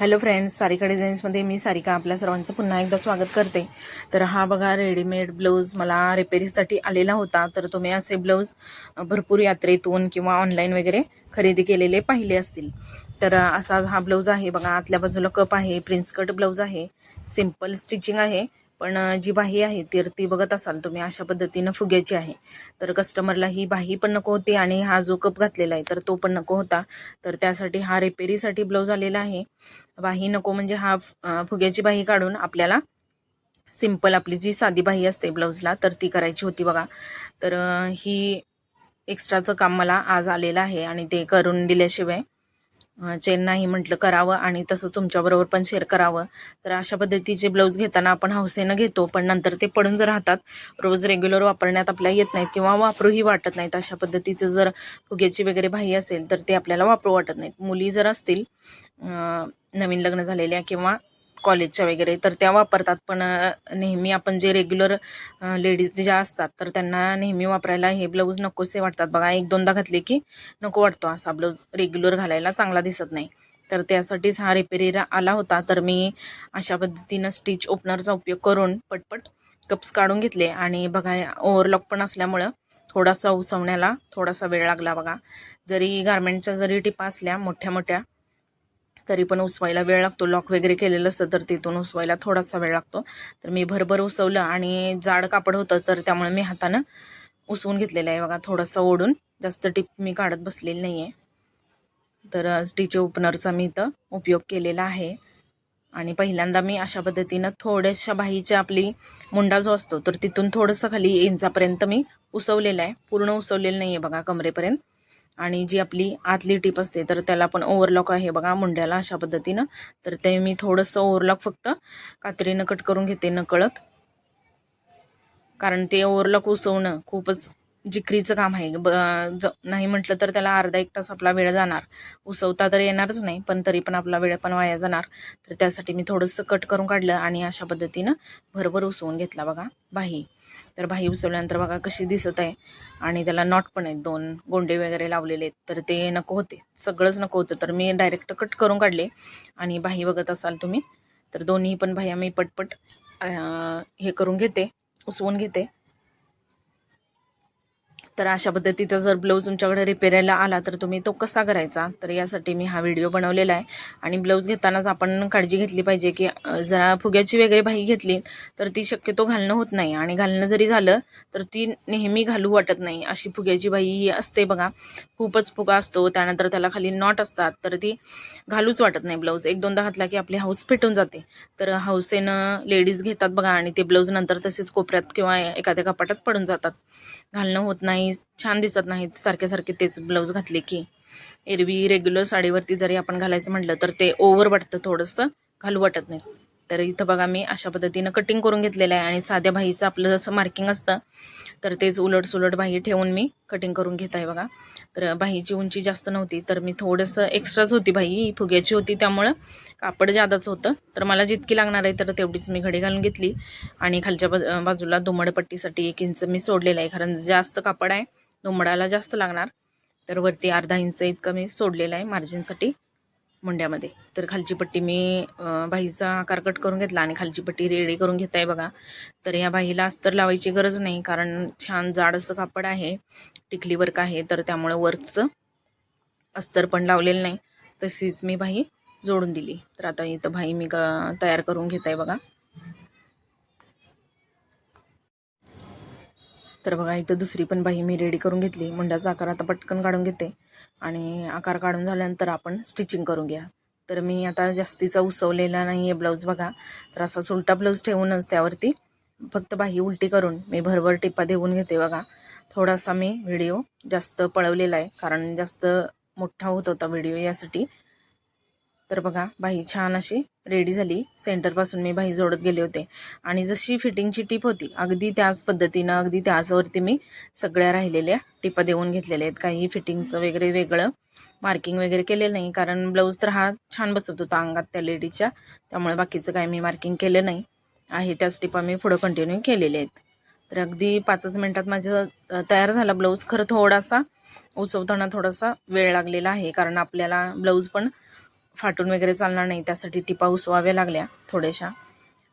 Hello friends Sarika डिझाईन्समध्ये मी सारिका आपल्या सर्वांचं पुन्हा एकदा स्वागत करते. तर हा बघा रेडीमेड ब्लाऊज मला रिपेरिंगसाठी आलेला होता. तर तुम्ही असे ब्लाऊज भरपूर यात्रेतून किंवा ऑनलाईन वगैरे खरेदी केलेले पाहिले असतील. तर असा हा ब्लाऊज आहे. बघा आतल्या बाजूला कप आहे प्रिन्स कट ब्लाऊज आहे सिंपल स्टिचिंग आहे. पण जी बाही आहे तर ती बघत असाल तुम्ही अशा पद्धतीनं फुग्याची आहे. तर कस्टमरला ही बाही पण नको होती आणि हा जो कप घातलेला आहे तर तो पण नको होता. तर त्यासाठी हा रिपेरीसाठी ब्लाऊज आलेला आहे. बाही नको म्हणजे हा फुग्याची बाही काढून आपल्याला सिंपल आपली जी साधी बाही असते ब्लाऊजला तर ती करायची होती बघा. तर ही एक्स्ट्राचं काम मला आज आलेलं आहे आणि ते करून दिल्याशिवाय चेन नाही म्हटलं करावं आणि तसं तुमच्याबरोबर पण शेअर करावं. तर अशा पद्धतीचे ब्लाऊज घेताना आपण हौसेनं घेतो पण नंतर ते पडून जर राहतात रोज रेग्युलर वापरण्यात आपल्याला येत नाहीत किंवा वापरूही वाटत नाहीत. अशा पद्धतीचं जर फुग्याची वगैरे बाही असेल तर ते आपल्याला वापरू वाटत नाहीत. मुली जर असतील नवीन लग्न झालेल्या किंवा कॉलेजच्या वगैरे तर त्या वापरतात. पण नेहमी आपण जे रेग्युलर लेडीज ज्या असतात तर त्यांना नेहमी वापरायला हे ब्लाऊज नकोसे वाटतात. बघा एक दोनदा घातले की नको वाटतो. असा ब्लाऊज रेग्युलर घालायला चांगला दिसत नाही. तर त्यासाठीच हा रिपेरी आला होता. तर मी अशा पद्धतीनं स्टिच ओपनरचा उपयोग करून पटपट कप्स काढून घेतले. आणि बघा ओव्हरलॉक पण असल्यामुळं थोडासा उसवण्याला थोडासा वेळ लागला बघा. जरी गारमेंटच्या जरी टिपा असल्या मोठ्या मोठ्या तरी पण उसवायला वेळ लागतो. लॉक वगैरे केलेलं असतं तर तिथून उसवायला थोडासा वेळ लागतो. तर मी भरभर उसवलं आणि जाड कापड होतं तर त्यामुळे मी हातानं उसवून घेतलेलं आहे. बघा थोडंसं ओढून. जास्त टिप मी काढत बसलेली नाही आहे तर स्टिच ओपनरचा मी इथं उपयोग केलेला आहे. आणि पहिल्यांदा मी अशा पद्धतीनं थोड्याशा बाहीच्या आपली मुंडा जो असतो तर तिथून थोडंसं खाली इंचापर्यंत मी उसवलेला आहे. पूर्ण उसवलेलं नाही आहे बघा कमरेपर्यंत. आणि जी आपली आतली टीप असते तर त्याला पण ओव्हरलॉक आहे बघा मुंड्याला अशा पद्धतीनं. तर ते मी थोडंसं ओव्हरलॉक फक्त कात्रीनं कट करून घेते नकळत. कारण ते ओव्हरलॉक उसवणं खूपच जिकरीचं काम आहे. ब ज नाही म्हटलं तर त्याला अर्धा एक तास आपला वेळ जाणार. उसवता तर येणारच नाही पण तरी पण आपला वेळ पण वाया जाणार. तर त्यासाठी मी थोडंसं कट करून काढलं आणि अशा पद्धतीनं भरभर उसवून घेतला बघा बाही तर भाई उसवल्यानंतर बघा कशी दिसत आहे. आणि त्याला नॉट पण आहेत दोन गोंडे वगैरे लावलेले आहेत. तर ते नको होते सगळंच नको होतं. तर मी डायरेक्ट कट करून काढले. आणि भाई बघत असाल तुम्ही तर दोन्ही पण भाया मी पटपट हे करून घेते उसवून घेते. तर अशा पद्धतीचा जर ब्लाऊज तुमच्याकडे रिपेरायला आला तर तुम्ही तो कसा करायचा? तर यासाठी मी हा व्हिडिओ बनवलेला आहे. आणि ब्लाऊज घेतानाच आपण काळजी घेतली पाहिजे की जरा फुग्याची वगैरे बाही घेतली तर ती शक्यतो घालणं होत नाही. आणि घालणं जरी झालं तर ती नेहमी घालू वाटत नाही. अशी फुग्याची बाही ही असते बघा. खूपच फुगा असतो. त्यानंतर त्याला खाली नॉट असतात. तर ती घालूच वाटत नाही ब्लाऊज एक दोनदा घातला की आपली हाऊस फिटून जाते. तर हौसेनं लेडीज घेतात बघा. आणि ते ब्लाऊज नंतर तसेच कोपऱ्यात किंवा एखाद्या कपाटात पडून जातात. घालणं होत नाही. छान दिसत नाहीत. सारखे सारखे तेच ब्लाऊज घातले की. एरवी रेग्युलर साडीवरती जरी आपण घालायचं म्हटलं तर ते ओव्हर वाटतं थोडंसं. घालू वाटत नाही तर इथं बघा मी अशा पद्धतीनं कटिंग करून घेतलेलं आहे आणि साध्या भाईचं आपलं जसं मार्किंग असतं तर तेच उलट सुलट बाही ठेवून मी कटिंग करून घेत आहे बघा. तर भाईची उंची जास्त नव्हती तर मी थोडंसं एक्स्ट्राच होती भाई फुग्याची होती त्यामुळं कापड जादाच होतं. तर मला जितकी लागणार आहे तर तेवढीच मी घडी घालून घेतली. आणि खालच्या बाज बाजूला दुमडपट्टीसाठी एक इंच मी सोडलेलं आहे कारण जास्त कापड आहे दुमडाला जास्त लागणार. तर वरती अर्धा इंच इतकं मी सोडलेलं आहे मार्जिनसाठी मुंड्यामध्ये. तर खालची पट्टी मी बाईचा बाहीचा आकार कट करून घेतला आणि खालची पट्टी रेडी करून घेत आहे बघा. तर या बाहीला अस्तर लावायची गरज नाही कारण छान जाड असं कापड आहे टिकली वर्क आहे तर त्यामुळे वर्कचं अस्तर पण लावलेलं नाही. तशीच मी बाही जोडून दिली. तर आता इथं बाही मी तयार करून घेत आहे बघा. तर बघा इथं दुसरी पण बाही मी रेडी करून घेतली. मुंड्याचा आकार आता पटकन काढून घेते. आणि आकार काढून झाल्यानंतर आपण स्टिचिंग करून घ्या. तर मी आता जास्तीचा उसवलेला नाही आहे ब्लाऊज बघा. तर असा सुलटा ब्लाऊज ठेवूनच त्यावरती फक्त बाही उलटी करून मी भरभर टिपा देऊन घेते बघा. थोडासा मी व्हिडिओ जास्त पळवलेला आहे कारण जास्त मोठा होत होता व्हिडिओ यासाठी. तर बघा बाही छान अशी रेडी झाली. सेंटरपासून मी बाही जोडत गेले होते. आणि जशी फिटिंगची टीप होती अगदी त्याच पद्धतीनं अगदी त्याचवरती मी सगळ्या राहिलेल्या टिपा देऊन घेतलेल्या आहेत. काही फिटिंगचं वगैरे वेगळं मार्किंग वगैरे केलेलं नाही. कारण ब्लाऊज तर हा छान बसत होता अंगात त्या लेडीच्या त्यामुळे बाकीचं काही मी मार्किंग केलं नाही. आहे त्याच टिपा मी पुढं कंटिन्यू केलेल्या आहेत. तर अगदी पाचच मिनटात माझं तयार झाला ब्लाऊज खरं थोडासा उसवताना थोडासा वेळ लागलेला आहे. कारण आपल्याला ब्लाऊज पण फाटून वगैरे चालणार नाही त्यासाठी टिपा उसवाव्या लागल्या थोड्याशा.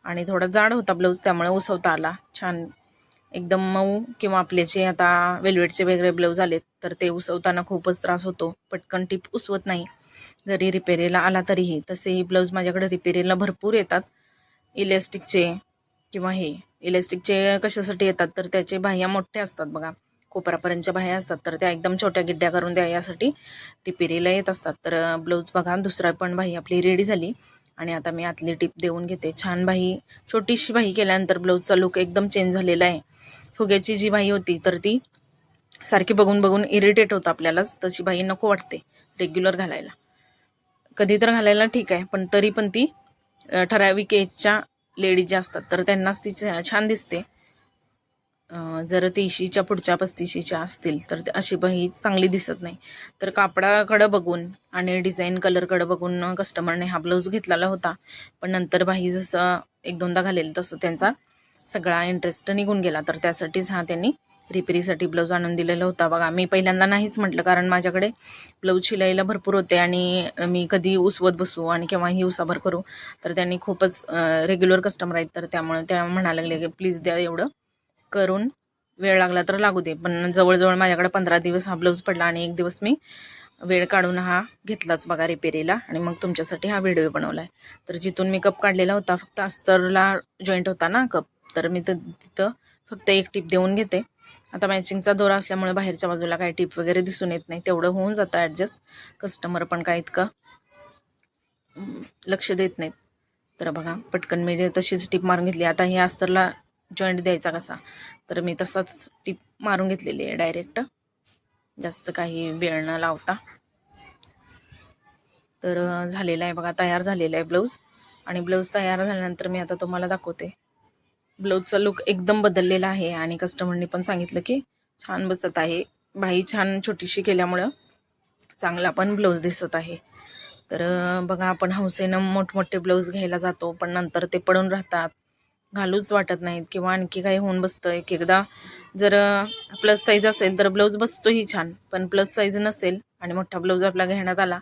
आणि थोडा जाड होता ब्लाऊज त्यामुळे उसवता आला. छान. एकदम मऊ किंवा आपले जे आता वेल्वेटचे वगैरे ब्लाऊज आलेत तर ते उसवताना खूपच त्रास होतो. पटकन टिप उसवत नाही. जरी रिपेरीला आला तरीही तसेही ब्लाऊज माझ्याकडे रिपेरीला भरपूर येतात. इलेस्टिकचे किंवा हे इलेस्टिकचे कशासाठी येतात तर त्याचे बाह्या मोठे असतात बघा. कोपरापर्यंतच्या बाह्या असतात तर त्या एकदम छोट्या गिड्ड्या करून द्या यासाठी. रिपेरीला येत असतात. तर ब्लाऊज बघा दुसरा पण बाही आपली रेडी झाली. आणि आता मी आतली टिप देऊन घेते. छान बाही छोटीशी बाही केल्यानंतर ब्लाऊजचा लुक एकदम चेंज झालेला आहे. फुग्याची जी बाही होती तर ती सारखी बघून बघून इरिटेट होतं आपल्यालाच. तशी बाही नको वाटते रेग्युलर घालायला. कधी तर घालायला ठीक आहे पण तरी पण ती ठराविक एजच्या लेडीज ज्या असतात तर त्यांनाच ती छ- छान दिसते. जर तीशीच्या पुढच्या पस्तीशीच्या असतील तर अशी बाही चांगली दिसत नाही. तर कापडाकडं बघून आणि डिझाईन कलरकडं बघून कस्टमरने हा ब्लाऊज घेतलेला होता. पण नंतर बाही जसं एक दोनदा घालेल तसं त्यांचा सगळा इंटरेस्ट निघून गेला. तर त्यासाठीच हा त्यांनी रिपेरीसाठी ब्लाऊज आणून दिलेला होता. बघा मी पहिल्यांदा नाहीच म्हटलं कारण माझ्याकडे ब्लाऊज शिलाईला भरपूर होते आणि मी कधी उसवत बसू आणि केव्हाही उसाभर करू. तर त्यांनी खूपच रेग्युलर कस्टमर आहेत. तर त्यामुळे त्या म्हणायला लागले की प्लीज द्या एवढं. करून वेळ लागला तर लागू दे. पण जवळजवळ माझ्याकडे पंधरा दिवस हा ब्लाऊज पडला आणि एक दिवस मी वेळ काढून हा घेतलाच बघा रिपेरीला आणि मग तुमच्यासाठी हा व्हिडिओ बनवला आहे तर जिथून मी कप काढलेला होता फक्त अस्तरला जॉईंट होता ना कप तर मी तर तिथं फक्त एक टिप देऊन घेते. आता मॅचिंगचा दोरा असल्यामुळे बाहेरच्या बाजूला काही टिप वगैरे दिसून येत नाही. तेवढं होऊन जातं ॲडजस्ट कस्टमर पण काय इतकं लक्ष देत नाहीत. तर बघा पटकन मी तशीच टिप मारून घेतली. आता हे अस्तरला जॉईंट द्यायचा कसा? तर मी तसाच टिप मारून घेतलेली आहे डायरेक्ट जास्त काही वेळ न लावता. तर झालेला आहे बघा तयार झालेला आहे ब्लाऊज आणि ब्लाऊज तयार झाल्यानंतर मी आता तुम्हाला दाखवते. ब्लाऊजचा लुक एकदम बदललेला आहे आणि कस्टमरनी पण सांगितलं की छान बसत आहे. बाई छान छोटीशी केल्यामुळं चांगला पण ब्लाऊज दिसत आहे. तर बघा आपण हौसेनं मोठमोठे ब्लाऊज घ्यायला जातो पण नंतर ते पडून राहतात. घालूच वाटत नाहीत किंवा आणखी काही होऊन बसतं. एक एकदा जर प्लस साईज असेल तर ब्लाऊज बसतोही छान पण प्लस साईज नसेल आणि मोठा ब्लाऊज आपला घेण्यात आला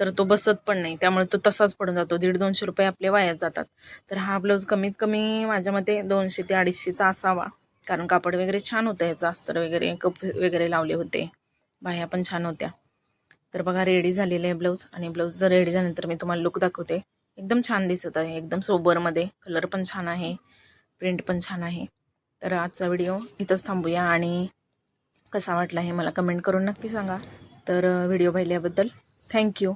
तर तो बसत पण नाही. त्यामुळे तो तसाच पडून जातो. दीड दोनशे रुपये आपले वायात जातात. तर हा ब्लाऊज कमीत कमी माझ्या मते दोनशे ते अडीचशेचा असावा. कारण कापड वगैरे छान होतं ह्याचं अस्तर वगैरे कप वगैरे लावले होते. बाह्या पण छान होत्या. तर बघा रेडी झालेले आहे ब्लाऊज आणि ब्लाऊज जर रेडी झाल्यानंतर मी तुम्हाला लुक दाखवते. एकदम छान दिसत आहे. एकदम सोबरमध्ये कलर पण छान आहे. प्रिंट पण छान आहे. तर आजचा व्हिडिओ इथंच थांबूया आणि कसा वाटला हे मला कमेंट करून नक्की सांगा. तर व्हिडिओ पाहिल्याबद्दल थँक्यू